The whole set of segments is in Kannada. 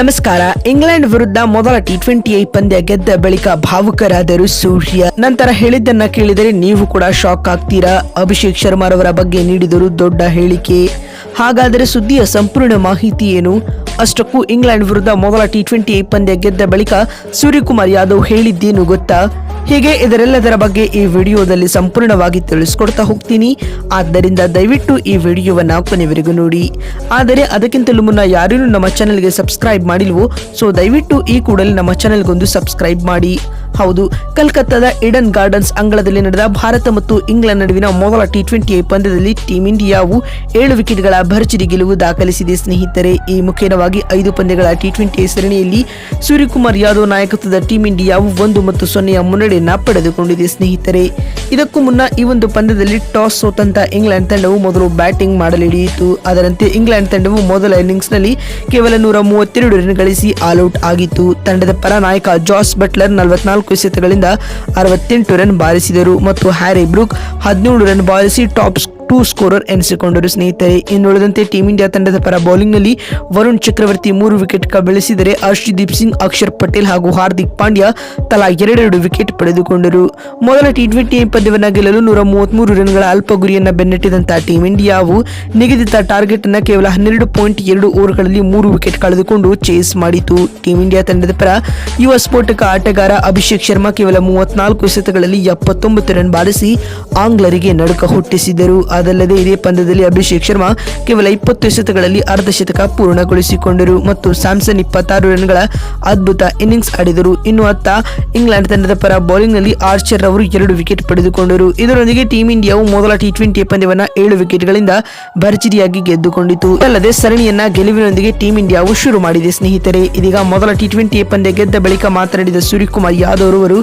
ನಮಸ್ಕಾರ. ಇಂಗ್ಲೆಂಡ್ ವಿರುದ್ಧ ಮೊದಲ ಟಿ ಟ್ವೆಂಟಿ ಪಂದ್ಯ ಗೆದ್ದ ಬಳಿಕ ಭಾವುಕರಾದರು ಸೂರ್ಯ ನಂತರ ಹೇಳಿದ್ದನ್ನ ಕೇಳಿದರೆ ನೀವು ಕೂಡ ಶಾಕ್ ಆಗ್ತೀರಾ? ಅಭಿಷೇಕ್ ಶರ್ಮಾರವರ ಬಗ್ಗೆ ನೀಡಿದರು ದೊಡ್ಡ ಹೇಳಿಕೆ. ಹಾಗಾದರೆ ಸುದ್ದಿಯ ಸಂಪೂರ್ಣ ಮಾಹಿತಿ ಏನು? ಅಷ್ಟಕ್ಕೂ ಇಂಗ್ಲೆಂಡ್ ವಿರುದ್ಧ ಮೊದಲ ಟಿ ಟ್ವೆಂಟಿ ಪಂದ್ಯ ಗೆದ್ದ ಬಳಿಕ ಸೂರ್ಯಕುಮಾರ್ ಯಾದವ್ ಹೇಳಿದ್ದೇನು ಗೊತ್ತಾ? ಹೀಗೆ ಇದರೆಲ್ಲದರ ಬಗ್ಗೆ ಈ ವಿಡಿಯೋದಲ್ಲಿ ಸಂಪೂರ್ಣವಾಗಿ ತಿಳಿಸ್ಕೊಡ್ತಾ ಹೋಗ್ತೀನಿ. ಆದ್ದರಿಂದ ದಯವಿಟ್ಟು ಈ ವಿಡಿಯೋವನ್ನು ಕೊನೆವರೆಗೂ ನೋಡಿ. ಆದರೆ ಅದಕ್ಕಿಂತಲೂ ಮುನ್ನ ಯಾರೂ ನಮ್ಮ ಚಾನೆಲ್ಗೆ ಸಬ್ಸ್ಕ್ರೈಬ್ ಮಾಡಿಲ್ವೋ ಸೊ ದಯವಿಟ್ಟು ಈ ಕೂಡಲೇ ನಮ್ಮ ಚಾನೆಲ್ಗೊಂದು ಸಬ್ಸ್ಕ್ರೈಬ್ ಮಾಡಿ. ಹೌದು. ಕಲ್ಕತ್ತಾದ ಇಡನ್ ಗಾರ್ಡನ್ಸ್ ಅಂಗಳದಲ್ಲಿ ನಡೆದ ಭಾರತ ಮತ್ತು ಇಂಗ್ಲೆಂಡ್ ನಡುವಿನ ಮೊದಲ ಟಿ ಟ್ವೆಂಟಿ ಪಂದ್ಯದಲ್ಲಿ ಟೀಂ ಇಂಡಿಯಾವು ಏಳು ವಿಕೆಟ್ಗಳ ಭರ್ಜರಿ ಗೆಲುವು ದಾಖಲಿಸಿದೆ. ಸ್ನೇಹಿತರೆ, ಈ ಮುಖೇನವಾಗಿ ಐದು ಪಂದ್ಯಗಳ ಟಿ ಟ್ವೆಂಟಿ ಸರಣಿಯಲ್ಲಿ ಸೂರ್ಯಕುಮಾರ್ ಯಾದವ್ ನಾಯಕತ್ವದ ಟೀಂ ಇಂಡಿಯಾವು ಒಂದು ಮತ್ತು ಸೊನ್ನೆಯ ಮುನ್ನಡೆಯನ್ನ ಪಡೆದುಕೊಂಡಿದೆ. ಸ್ನೇಹಿತರೆ ಇದಕ್ಕೂ ಮುನ್ನ ಈ ಒಂದು ಪಂದ್ಯದಲ್ಲಿ ಟಾಸ್ ಸೋತಂತ ಇಂಗ್ಲೆಂಡ್ ತಂಡವು ಮೊದಲು ಬ್ಯಾಟಿಂಗ್ ಮಾಡಲಿಳಿಯಿತು ಅದರಂತೆ ಇಂಗ್ಲೆಂಡ್ ತಂಡವು ಮೊದಲ ಇನ್ನಿಂಗ್ಸ್ನಲ್ಲಿ ಕೇವಲ ನೂರ ಮೂವತ್ತೆರಡು ರನ್ ಗಳಿಸಿ ಆಲ್ಔಟ್ ಆಗಿತ್ತು. ತಂಡದ ಪರ ನಾಯಕ ಜಾಸ್ ಬಟ್ಲರ್ ನಲವತ್ನಾಲ್ಕು ಎಸೆತಗಳಿಂದ ಅರವತ್ತೆಂಟು ರನ್ ಬಾರಿಸಿದರು ಮತ್ತು ಹ್ಯಾರಿ ಬ್ರೂಕ್ ಹದಿನೇಳು ರನ್ ಬಾರಿಸಿ ಟಾಪ್ ಟೂ ಸ್ಕೋರರ್ ಎನಿಸಿಕೊಂಡರು ಸ್ನೇಹಿತರೆ ಇನ್ನುಳಿದಂತೆ ಟೀಂ ಇಂಡಿಯಾ ತಂಡದ ಪರ ಬೌಲಿಂಗ್ನಲ್ಲಿ ವರುಣ್ ಚಕ್ರವರ್ತಿ ಮೂರು ವಿಕೆಟ್ ಕಬಳಿಸಿದರೆ ಅರ್ಷದೀಪ್ ಸಿಂಗ್, ಅಕ್ಷರ್ ಪಟೇಲ್ ಹಾಗೂ ಹಾರ್ದಿಕ್ ಪಾಂಡ್ಯ ತಲಾ ಎರಡೆರಡು ವಿಕೆಟ್ ಪಡೆದುಕೊಂಡರು. ಮೊದಲ ಟಿ ಟ್ವೆಂಟಿ ಪಂದ್ಯವನ್ನು ಗೆಲ್ಲಲು ನೂರ ಮೂವತ್ಮೂರು ರನ್ಗಳ ಅಲ್ಪ ಗುರಿಯನ್ನು ಬೆನ್ನಟ್ಟಿದಂತಹ ಟೀಂ ಇಂಡಿಯಾವು ನಿಗದಿತ ಟಾರ್ಗೆಟ್ ಅನ್ನು ಕೇವಲ ಹನ್ನೆರಡು ಪಾಯಿಂಟ್ ಎರಡು ಓವರ್ಗಳಲ್ಲಿ ಮೂರು ವಿಕೆಟ್ ಕಳೆದುಕೊಂಡು ಚೇಸ್ ಮಾಡಿತು. ಟೀಂ ಇಂಡಿಯಾ ತಂಡದ ಪರ ಯುವ ಸ್ಫೋಟಕ ಆಟಗಾರ ಅಭಿಷೇಕ್ ಶರ್ಮಾ ಕೇವಲ ಮೂವತ್ನಾಲ್ಕು ಎಸೆತಗಳಲ್ಲಿ ಎಪ್ಪತ್ತೊಂಬತ್ತು ರನ್ ಬಾರಿಸಿ ಆಂಗ್ಲರಿಗೆ ನಡುಕ ಹುಟ್ಟಿಸಿದರು. ಅದಲ್ಲದೆ ಇದೇ ಪಂದ್ಯದಲ್ಲಿ ಅಭಿಷೇಕ್ ಶರ್ಮಾ ಕೇವಲ ಇಪ್ಪತ್ತು ಎಸೆತಗಳಲ್ಲಿ ಅರ್ಧ ಶತಕ ಪೂರ್ಣಗೊಳಿಸಿಕೊಂಡರು ಮತ್ತು ಸ್ಯಾಮ್ಸನ್ ಇಪ್ಪತ್ತಾರು ರನ್ಗಳ ಅದ್ಭುತ ಇನ್ನಿಂಗ್ಸ್ ಆಡಿದರು. ಇನ್ನು ಅತ್ತ ಇಂಗ್ಲೆಂಡ್ ತಂಡದ ಪರ ಬೌಲಿಂಗ್ನಲ್ಲಿ ಆರ್ಚರ್ ಅವರು ಎರಡು ವಿಕೆಟ್ ಪಡೆದುಕೊಂಡರು. ಇದರೊಂದಿಗೆ ಟೀಂ ಇಂಡಿಯಾವು ಮೊದಲ ಟಿ ಟ್ವೆಂಟಿ ಪಂದ್ಯವನ್ನ ಏಳು ವಿಕೆಟ್ಗಳಿಂದ ಭರ್ಜರಿಯಾಗಿ ಗೆದ್ದುಕೊಂಡಿತು. ಅಲ್ಲದೆ ಸರಣಿಯನ್ನ ಗೆಲುವಿನೊಂದಿಗೆ ಟೀಂ ಇಂಡಿಯಾವು ಶುರು ಮಾಡಿದೆ, ಸ್ನೇಹಿತರೆ. ಇದೀಗ ಮೊದಲ ಟಿ ಟ್ವೆಂಟಿ ಪಂದ್ಯ ಗೆದ್ದ ಬಳಿಕ ಮಾತನಾಡಿದ ಸೂರ್ಯಕುಮಾರ್ ಯಾದವ್ ಅವರು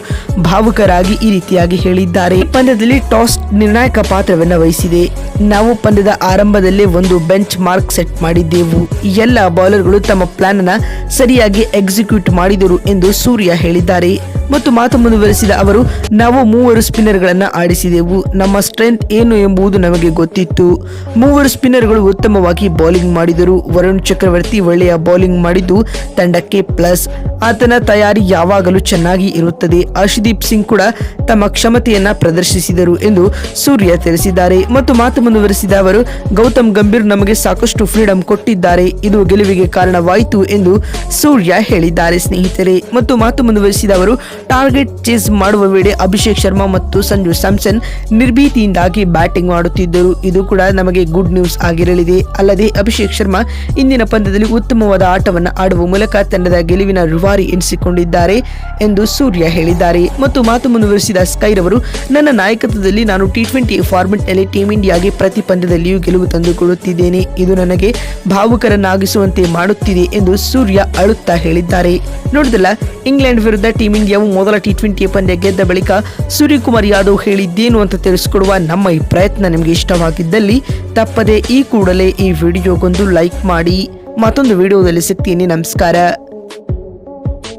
ಭಾವುಕರಾಗಿ ಈ ರೀತಿಯಾಗಿ ಹೇಳಿದ್ದಾರೆ. ಪಂದ್ಯದಲ್ಲಿ ಟಾಸ್ ನಿರ್ಣಾಯಕ ಪಾತ್ರವನ್ನು ವಹಿಸಿದೆ. ನಾವು ಪಂದ್ಯದ ಆರಂಭದಲ್ಲೇ ಒಂದು ಬೆಂಚ್ ಮಾರ್ಕ್ ಸೆಟ್ ಮಾಡಿದ್ದೆವು. ಎಲ್ಲ ಬೌಲರ್ಗಳು ತಮ್ಮ ಪ್ಲಾನ್ ಅನ್ನ ಸರಿಯಾಗಿ ಎಕ್ಸಿಕ್ಯೂಟ್ ಮಾಡಿದರು ಎಂದು ಸೂರ್ಯ ಹೇಳಿದ್ದಾರೆ. ಮತ್ತು ಮಾತು ಮುಂದುವರೆಸಿದ ಅವರು, ನಾವು ಮೂವರು ಸ್ಪಿನ್ನರ್ಗಳನ್ನು ಆಡಿಸಿದೆವು. ನಮ್ಮ ಸ್ಟ್ರೆಂತ್ ಏನು ಎಂಬುದು ನಮಗೆ ಗೊತ್ತಿತ್ತು. ಮೂವರು ಸ್ಪಿನ್ನರ್ಗಳು ಉತ್ತಮವಾಗಿ ಬೌಲಿಂಗ್ ಮಾಡಿದರು. ವರುಣ್ ಚಕ್ರವರ್ತಿ ಒಳ್ಳೆಯ ಬೌಲಿಂಗ್ ಮಾಡಿದ್ದು ತಂಡಕ್ಕೆ ಪ್ಲಸ್ ಆತನ ತಯಾರಿ ಯಾವಾಗಲೂ ಚೆನ್ನಾಗಿ ಇರುತ್ತದೆ. ಹರ್ಷದೀಪ್ ಸಿಂಗ್ ಕೂಡ ತಮ್ಮ ಕ್ಷಮತೆಯನ್ನ ಪ್ರದರ್ಶಿಸಿದರು ಎಂದು ಸೂರ್ಯ ತಿಳಿಸಿದ್ದಾರೆ. ಮತ್ತು ಮಾತು ಮುಂದುವರೆಸಿದ ಅವರು, ಗೌತಮ್ ಗಂಭೀರ್ ನಮಗೆ ಸಾಕಷ್ಟು ಫ್ರೀಡಂ ಕೊಟ್ಟಿದ್ದಾರೆ. ಇದು ಗೆಲುವಿಗೆ ಕಾರಣವಾಯಿತು ಎಂದು ಸೂರ್ಯ ಹೇಳಿದ್ದಾರೆ. ಸ್ನೇಹಿತರೆ, ಮತ್ತು ಮಾತು ಮುಂದುವರೆಸಿದ ಅವರು, ಟಾರ್ಗೆಟ್ ಚೇಸ್ ಮಾಡುವ ವೇಳೆ ಅಭಿಷೇಕ್ ಶರ್ಮಾ ಮತ್ತು ಸಂಜು ಸ್ಯಾಮ್ಸನ್ ನಿರ್ಭೀತಿಯಿಂದಾಗಿ ಬ್ಯಾಟಿಂಗ್ ಮಾಡುತ್ತಿದ್ದರು. ಇದು ಕೂಡ ನಮಗೆ ಗುಡ್ ನ್ಯೂಸ್ ಆಗಿರಲಿದೆ. ಅಲ್ಲದೆ, ಅಭಿಷೇಕ್ ಶರ್ಮಾ ಇಂದಿನ ಪಂದ್ಯದಲ್ಲಿ ಉತ್ತಮವಾದ ಆಟವನ್ನು ಆಡುವ ಮೂಲಕ ತಂಡದ ಗೆಲುವಿನ ರುವಾರಿ ಎನಿಸಿಕೊಂಡಿದ್ದಾರೆ ಎಂದು ಸೂರ್ಯ ಹೇಳಿದ್ದಾರೆ. ಮತ್ತು ಮಾತು ಮುಂದುವರೆಸಿದ ಸ್ಕೈರ್ ಅವರು ನನ್ನ ನಾಯಕತ್ವದಲ್ಲಿ ನಾನು ಟಿ ಟ್ವೆಂಟಿ ಫಾರ್ಮೆಟ್ನಲ್ಲಿ ಟೀಂ ಇಂಡಿಯಾಗೆ ಪ್ರತಿ ಪಂದ್ಯದಲ್ಲಿಯೂ ಗೆಲುವು ತಂದುಕೊಡುತ್ತಿದ್ದೇನೆ. ಇದು ನನಗೆ ಭಾವುಕರನ್ನಾಗಿಸುವಂತೆ ಮಾಡುತ್ತಿದೆ ಎಂದು ಸೂರ್ಯ ಅಳುತ್ತಾ ಹೇಳಿದ್ದಾರೆ. ನೋಡಿದಲ್ಲ ಇಂಗ್ಲೆಂಡ್ ವಿರುದ್ಧ ಟೀಂ ಇಂಡಿಯಾವು ಮೊದಲ ಟಿ ಟ್ವೆಂಟಿ ಪಂದ್ಯ ಗೆದ್ದ ಬಳಿಕ ಸೂರ್ಯಕುಮಾರ್ ಯಾದವ್ ಹೇಳಿದ್ದೇನು ಅಂತ ತಿಳಿಸಿಕೊಡುವ ನಮ್ಮ ಈ ಪ್ರಯತ್ನ ನಿಮಗೆ ಇಷ್ಟವಾಗಿದ್ದಲ್ಲಿ ತಪ್ಪದೆ ಈ ಕೂಡಲೇ ಈ ವಿಡಿಯೋಗೊಂದು ಲೈಕ್ ಮಾಡಿ. ಮತ್ತೊಂದು ವಿಡಿಯೋದಲ್ಲಿ ಸಿಗ್ತೀನಿ. ನಮಸ್ಕಾರ.